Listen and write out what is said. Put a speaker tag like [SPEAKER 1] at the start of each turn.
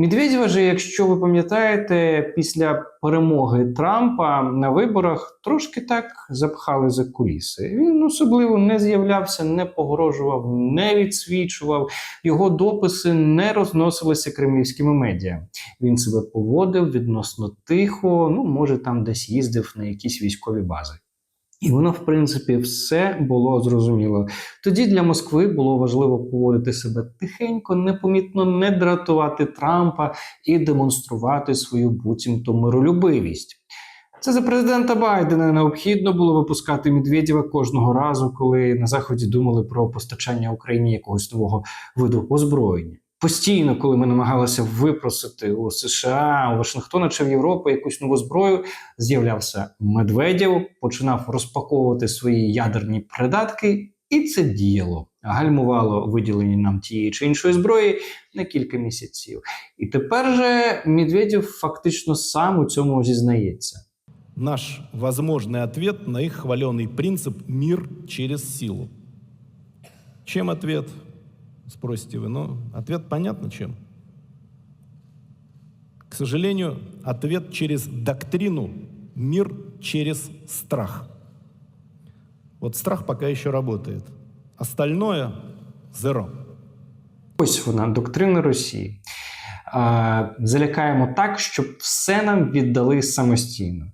[SPEAKER 1] Медведєва же, якщо ви пам'ятаєте, після перемоги Трампа на виборах трошки так запхали за куліси. Він особливо не з'являвся, не погрожував, не відсвічував. Його дописи не розносилися кремлівськими медіа. Він себе поводив відносно тихо, ну може там десь їздив на якісь військові бази. І воно, в принципі, все було зрозуміло. Тоді для Москви було важливо поводити себе тихенько, непомітно не дратувати Трампа і демонструвати свою буцімто миролюбивість. Це за президента Байдена необхідно було випускати Медведєва кожного разу, коли на заході думали про постачання Україні якогось нового виду озброєння. Постійно, коли ми намагалися випросити у США, у Вашингтона чи в Європу якусь нову зброю, з'являвся Медведєв, починав розпаковувати свої ядерні придатки, і це діяло. Гальмувало виділення нам тієї чи іншої зброї на кілька місяців. І тепер же Медведєв фактично сам у цьому зізнається.
[SPEAKER 2] наш возможный ответ на их хваленый принцип «мир через силу». Чем ответ, спросите вы? Ну, ответ понятно чем. К сожалению, ответ через доктрину «мир через страх». Вот страх пока еще работает. Остальное – зеро.
[SPEAKER 1] Ось вона, доктрина Росії. А, залякаємо так, щоб все нам віддали самостійно.